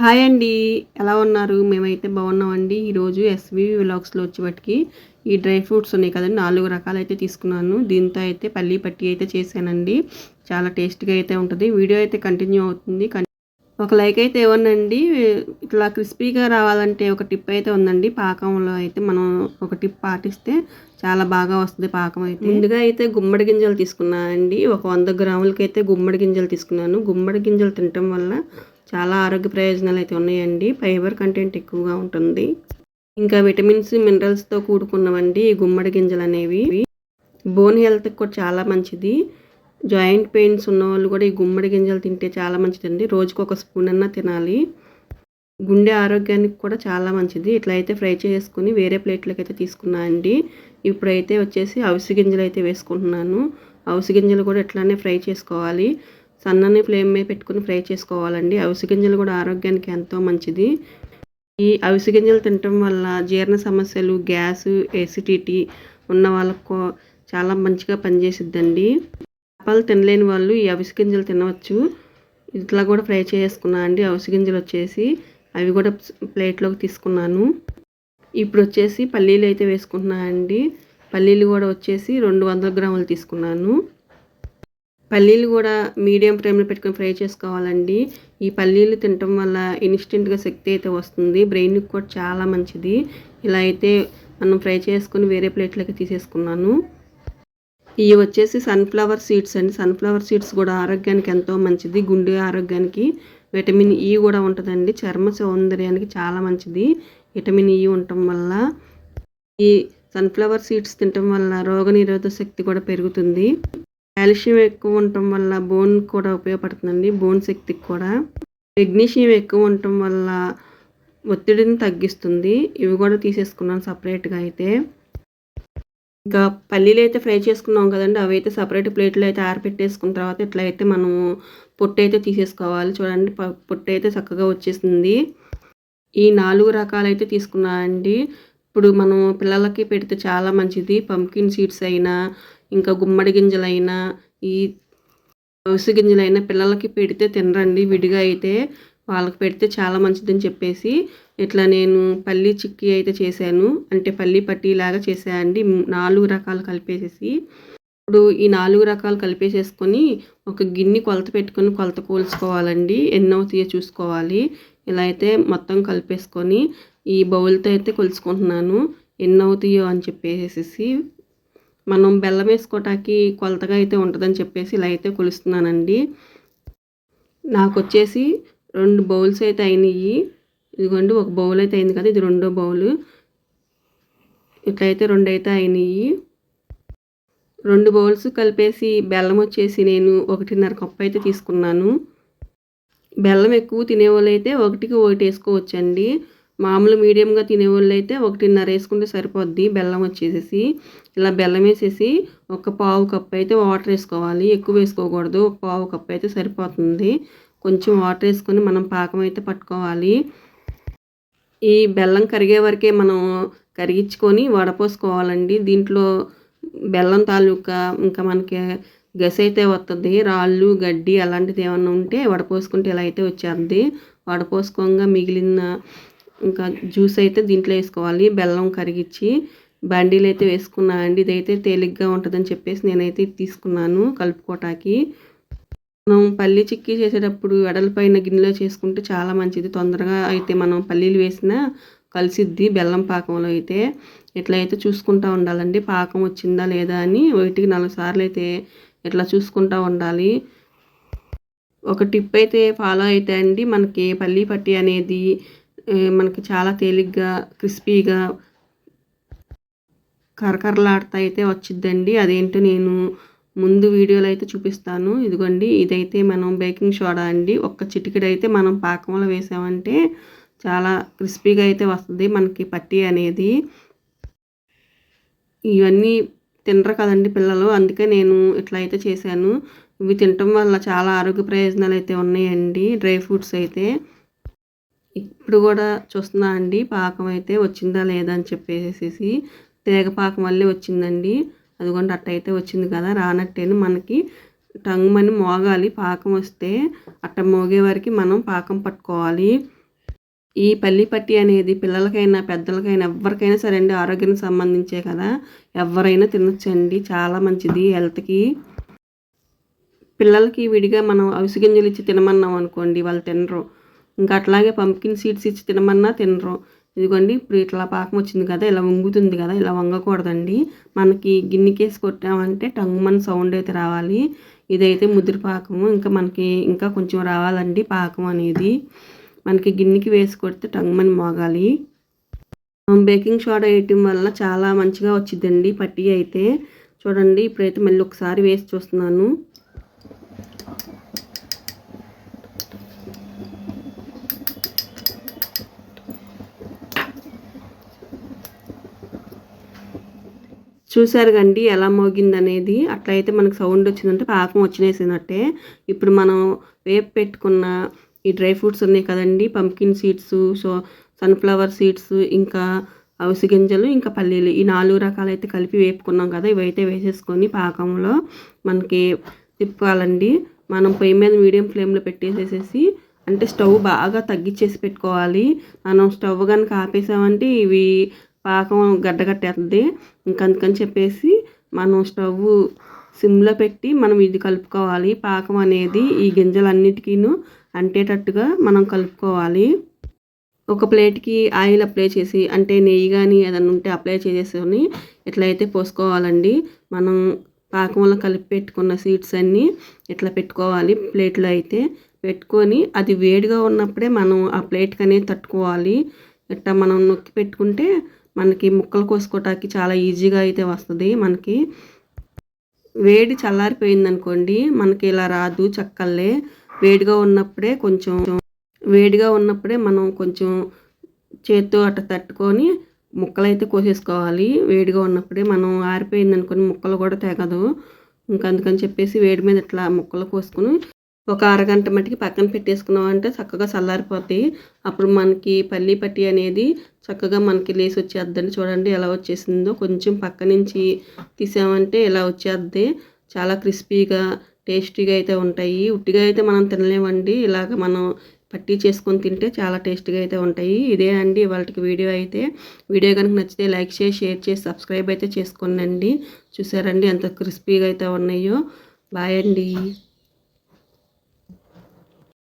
Hi అండి. ఎలా ఉన్నారు? మేమైతే బాగున్నామండి. ఈరోజు ఎస్వి వ్లాగ్స్లో వచ్చేవాటికి ఈ డ్రై ఫ్రూట్స్ ఉన్నాయి కదండి. నాలుగు రకాలు అయితే తీసుకున్నాను. దీంతో అయితే పల్లీ పట్టి అయితే చేశానండి. చాలా టేస్ట్గా అయితే ఉంటుంది. వీడియో అయితే కంటిన్యూ అవుతుంది. కన్- ఒక లైక్ అయితే ఇవ్వనండి ఇట్లా క్రిస్పీగా రావాలంటే ఒక టిప్ అయితే ఉందండి. పాకంలో అయితే మనం ఒక టిప్ పాటిస్తే చాలా బాగా వస్తుంది పాకం అయితే. ముందుగా అయితే గుమ్మడి గింజలు తీసుకున్నానండి. ఒక వంద గ్రాములకి అయితే గుమ్మడి గింజలు తీసుకున్నాను. గుమ్మడి గింజలు తినటం వల్ల చాలా ఆరోగ్య ప్రయోజనాలు అయితే ఉన్నాయండి. ఫైబర్ కంటెంట్ ఎక్కువగా ఉంటుంది. ఇంకా విటమిన్స్ మినరల్స్తో కూడుకున్నవండి ఈ గుమ్మడి గింజలు అనేవి. బోన్ హెల్త్కి కూడా చాలా మంచిది. జాయింట్ పెయిన్స్ ఉన్న వాళ్ళు కూడా ఈ గుమ్మడి గింజలు తింటే చాలా మంచిదండి. రోజుకు ఒక స్పూన్ అన్నా తినాలి. గుండె ఆరోగ్యానికి కూడా చాలా మంచిది. ఇట్లా అయితే ఫ్రై చేసుకుని వేరే ప్లేట్లోకి అయితే తీసుకున్నా అండి. ఇప్పుడైతే వచ్చేసి అవిసి గింజలు అయితే వేసుకుంటున్నాను. అవిసి గింజలు కూడా ఇట్లానే ఫ్రై చేసుకోవాలి. సన్నని ఫ్లేమ్ మీద పెట్టుకుని ఫ్రై చేసుకోవాలండి. అవిసి గింజలు కూడా ఆరోగ్యానికి ఎంతో మంచిది. ఈ అవిసి గింజలు తినటం వల్ల జీర్ణ సమస్యలు గ్యాస్ ఎసిడిటీ ఉన్న వాళ్ళకు చాలా మంచిగా పనిచేసిద్దండి. చేపలు తినలేని వాళ్ళు ఈ అవిసి గింజలు తినవచ్చు. ఇట్లా కూడా ఫ్రై చేసుకున్నా అండి. అవిసి గింజలు వచ్చేసి అవి కూడా ప్లేట్లోకి తీసుకున్నాను. ఇప్పుడు వచ్చేసి పల్లీలు అయితే వేసుకుంటున్నా అండి. పల్లీలు కూడా వచ్చేసి రెండు వందల గ్రాములు తీసుకున్నాను. పల్లీలు కూడా మీడియం ఫ్లేమ్లో పెట్టుకొని ఫ్రై చేసుకోవాలండి. ఈ పల్లీలు తినటం వల్ల ఇన్స్టెంట్గా శక్తి అయితే వస్తుంది. బ్రెయిన్కి కూడా చాలా మంచిది. ఇలా అయితే మనం ఫ్రై చేసుకుని వేరే ప్లేట్లోకి తీసేసుకున్నాను. ఇవి వచ్చేసి సన్ఫ్లవర్ సీడ్స్ అండి. సన్ఫ్లవర్ సీడ్స్ కూడా ఆరోగ్యానికి ఎంతో మంచిది. గుండె ఆరోగ్యానికి విటమిన్ ఈ కూడా ఉంటుందండి. చర్మ సౌందర్యానికి చాలా మంచిది. విటమిన్ ఈ ఉండటం వల్ల ఈ సన్ఫ్లవర్ సీడ్స్ తినటం వల్ల రోగనిరోధక శక్తి కూడా పెరుగుతుంది. కాల్షియం ఎక్కువ ఉండటం వల్ల బోన్ కూడా ఉపయోగపడుతుందండి బోన్ శక్తికి కూడా. మెగ్నీషియం ఎక్కువ ఉండటం వల్ల ఒత్తిడిని తగ్గిస్తుంది. ఇవి కూడా తీసేసుకున్నాను సపరేట్గా అయితే. ఇంకా పల్లీలు అయితే ఫ్రై చేసుకున్నాం కదండి అవి అయితే సపరేట్ ప్లేట్లో అయితే ఆరపెట్టేసుకున్న తర్వాత ఇట్లా అయితే మనము పొట్టు అయితే తీసేసుకోవాలి. చూడండి ప- పొట్టు అయితే చక్కగా వచ్చేసింది. ఈ నాలుగు రకాలైతే తీసుకున్నానండి. ఇప్పుడు మనం పిల్లలకి పెడితే చాలా మంచిది. పంకిన్ సీడ్స్ అయినా ఇంకా గుమ్మడి గింజలైనా ఈ అవిసె గింజలైనా పిల్లలకి పెడితే తినరండి. విడిగా అయితే వాళ్ళకి పెడితే చాలా మంచిదని చెప్పేసి ఇట్లా నేను పల్లీ చిక్కీ అయితే చేశాను. అంటే పల్లీ పట్టీలాగా చేసాయండి నాలుగు రకాలు కలిపేసేసి ఇప్పుడు ఈ నాలుగు రకాలు కలిపేసేసుకొని ఒక గిన్నె కొలత పెట్టుకొని కొలత కోల్చుకోవాలండి. ఎన్ని అవుతాయో చూసుకోవాలి. ఇలా అయితే మొత్తం కలిపేసుకొని ఈ బౌల్తో అయితే కొలుచుకుంటున్నాను. ఎన్ని అవుతాయో అని చెప్పేసేసి మనం బెల్లం వేసుకోవటానికి కొలతగా అయితే ఉంటుందని చెప్పేసి ఇలా అయితే కొలుస్తున్నానండి. నాకు వచ్చేసి రెండు బౌల్స్ అయితే అయినాయి ఇదిగోండి ఒక బౌల్ అయితే అయింది కదా ఇది రెండో బౌల్. ఇట్లయితే రెండు అయితే అయినాయి రెండు బౌల్స్ కలిపేసి బెల్లం వచ్చేసి నేను ఒకటిన్నర కప్పు అయితే తీసుకున్నాను. బెల్లం ఎక్కువ తినేవాళ్ళు అయితే ఒకటికి ఒకటి వేసుకోవచ్చండి. మామూలు మీడియంగా తినేవాళ్ళు అయితే ఒకటిన్నర వేసుకుంటే సరిపోద్ది. బెల్లం వచ్చేసేసి ఇలా బెల్లం వేసేసి ఒక పావు కప్పు అయితే వాటర్ వేసుకోవాలి. ఎక్కువ వేసుకోకూడదు. ఒక పావు కప్పు అయితే సరిపోతుంది. కొంచెం వాటర్ వేసుకొని మనం పాకం అయితే పట్టుకోవాలి. ఈ బెల్లం కరిగే వరకే మనం కరిగించుకొని వడపోసుకోవాలండి. దీంట్లో బెల్లం తాలూకా ఇంకా మనకి గస అయితే వస్తుంది రాళ్ళు గడ్డి అలాంటిది ఏమన్నా ఉంటే వడపోసుకుంటే ఇలా అయితే వచ్చేస్తుంది వడపోసుకోగా మిగిలిన ఇంకా జ్యూస్ అయితే దీంట్లో వేసుకోవాలి. బెల్లం కరిగించి బండీలు అయితే వేసుకున్నా అండి. ఇదైతే తేలిగ్గా ఉంటుందని చెప్పేసి నేనైతే తీసుకున్నాను కలుపుకోవటానికి మనం పల్లి చిక్కీ చేసేటప్పుడు వెడల్పైన గిన్నెలో చేసుకుంటే చాలా మంచిది. తొందరగా అయితే మనం పల్లీలు వేసినా కలిసిద్ది బెల్లం పాకంలో అయితే. ఇట్లా అయితే చూసుకుంటూ ఉండాలండి. పాకం వచ్చిందా లేదా అని ఒకటికి నాలుగు సార్లు అయితే ఇట్లా చూసుకుంటూ ఉండాలి. ఒక టిప్ అయితే ఫాలో అయితే అండి. మనకి పల్లీ పట్టి అనేది మనకి చాలా తేలిగ్గా క్రిస్పీగా కరకరలాడుతా అయితే వచ్చిద్దండి. అదేంటో నేను ముందు వీడియోలో అయితే చూపిస్తాను. ఇదిగోండి ఇదైతే మనం బేకింగ్ సోడా అండి. ఒక్క చిటికెడైతే మనం పాకంలో వేసామంటే చాలా క్రిస్పీగా అయితే వస్తుంది మనకి పట్టి అనేది. ఇవన్నీ తినరు కదండి పిల్లలు అందుకే నేను ఇట్లా అయితే చేశాను. ఇవి తినటం వల్ల చాలా ఆరోగ్య ప్రయోజనాలు అయితే ఉన్నాయండి. డ్రై ఫ్రూట్స్ అయితే. ఇప్పుడు కూడా చూస్తున్నా అండి పాకం అయితే వచ్చిందా లేదా అని చెప్పేసేసి తేగ పాకం వల్లే వచ్చిందండి. అదిగోండి అట్టయితే వచ్చింది కదా రానట్టేను మనకి. టంగ్ మని మోగాలి పాకం వస్తే అట్ట మోగే వరకు మనం పాకం పట్టుకోవాలి. ఈ పల్లి పట్టి అనేది పిల్లలకైనా పెద్దలకైనా ఎవరికైనా సరే అండి ఆరోగ్యానికి సంబంధించే కదా. ఎవరైనా తినొచ్చండి చాలా మంచిది హెల్త్కి పిల్లలకి విడిగా మనం అవిసి గింజలు ఇచ్చి తినమన్నాం అనుకోండి వాళ్ళు తినరు. ఇంకా అట్లాగే పంకిన్ సీడ్స్ ఇచ్చి తినమన్నా తినరు. ఇదిగోండి ఇప్పుడు ఇట్లా పాకం వచ్చింది కదా ఇలా వంగుతుంది కదా ఇలా వంగకూడదండి. మనకి గిన్నెకేసి కొట్టామంటే టంగుమని సౌండ్ అయితే రావాలి. ఇదైతే ముదిరి పాకము ఇంకా మనకి ఇంకా కొంచెం రావాలండి పాకం అనేది. మనకి గిన్నెకి వేసి కొడితే టంగుమని మోగాలి. బేకింగ్ సోడా వేయటం వల్ల చాలా మంచిగా వచ్చిందండి పట్టి అయితే. చూడండి ఇప్పుడైతే మళ్ళీ ఒకసారి వేసి చూస్తున్నాను. చూసారు కండి ఎలా మోగింది అనేది అట్లయితే మనకు సౌండ్ వచ్చిందంటే పాకం వచ్చినేసినట్టే. ఇప్పుడు మనం వేపు పెట్టుకున్న ఈ డ్రై ఫ్రూట్స్ ఉన్నాయి కదండి pumpkin seeds so sunflower seeds ఇంకా అవిసి గింజలు ఇంకా పల్లీలు ఈ నాలుగు రకాలు అయితే కలిపి వేపుకున్నాం కదా ఇవైతే వేసేసుకొని పాకంలో మనకి తిప్పాలండి మనం పొయ్యి మీద మీడియం ఫ్లేమ్లో పెట్టేసేసి అంటే స్టవ్ బాగా తగ్గించేసి పెట్టుకోవాలి. మనం స్టవ్ కనుక ఆపేసామంటే ఇవి పాకం గడ్డగట్టేస్తుంది ఇంకా అందుకని చెప్పేసి మనం స్టవ్ సిమ్లో పెట్టి మనం ఇది కలుపుకోవాలి. పాకం అనేది ఈ గింజలన్నిటికీను అంటేటట్టుగా మనం కలుపుకోవాలి. ఒక ప్లేట్కి ఆయిల్ అప్లై చేసి అంటే నెయ్యి కానీ ఏదన్నా ఉంటే అప్లై చేసేసుకొని ఎట్లయితే పోసుకోవాలండి మనం పాకంలో కలిపి పెట్టుకున్న సీడ్స్ అన్నీ ఇట్లా పెట్టుకోవాలి. ప్లేట్లో అయితే పెట్టుకొని అది వేడిగా ఉన్నప్పుడే మనం ఆ ప్లేట్కి అనేది తట్టుకోవాలి. ఇట్లా మనం నొక్కి పెట్టుకుంటే మనకి ముక్కలు కోసుకోవటానికి చాలా ఈజీగా అయితే వస్తుంది. మనకి వేడి చల్లారిపోయింది అనుకోండి మనకి ఇలా రాదు చక్కల్లే వేడిగా ఉన్నప్పుడే కొంచెం వేడిగా ఉన్నప్పుడే మనం కొంచెం చేత్తో అట్ట తట్టుకొని ముక్కలైతే కోసేసుకోవాలి. వేడిగా ఉన్నప్పుడే మనం ఆరిపోయింది అనుకుని ముక్కలు కూడా తెగదు. ఇంకా అందుకని చెప్పేసి వేడి మీద ఇట్లా ముక్కలు కోసుకొని ఒక అరగంట మటుకి పక్కన పెట్టేసుకున్నాం అంటే చక్కగా చల్లారిపోతాయి అప్పుడు మనకి పల్లి పట్టి అనేది చక్కగా మనకి లేసి వచ్చేద్దండి. చూడండి ఎలా వచ్చేసిందో. కొంచెం పక్క నుంచి తీసామంటే ఇలా వచ్చేద్ది. చాలా క్రిస్పీగా టేస్టీగా అయితే ఉంటాయి. ఉట్టిగా అయితే మనం తినలేమండి. ఇలాగ మనం పట్టీ చేసుకొని తింటే చాలా టేస్ట్గా అయితే ఉంటాయి. ఇదే అండి వాళ్ళకి వీడియో అయితే. వీడియో కనుక నచ్చితే లైక్ చేసి షేర్ చేసి సబ్స్క్రైబ్ అయితే చేసుకోండి చూసారండి ఎంత క్రిస్పీగా అయితే ఉన్నాయో. బాయ్ అండి.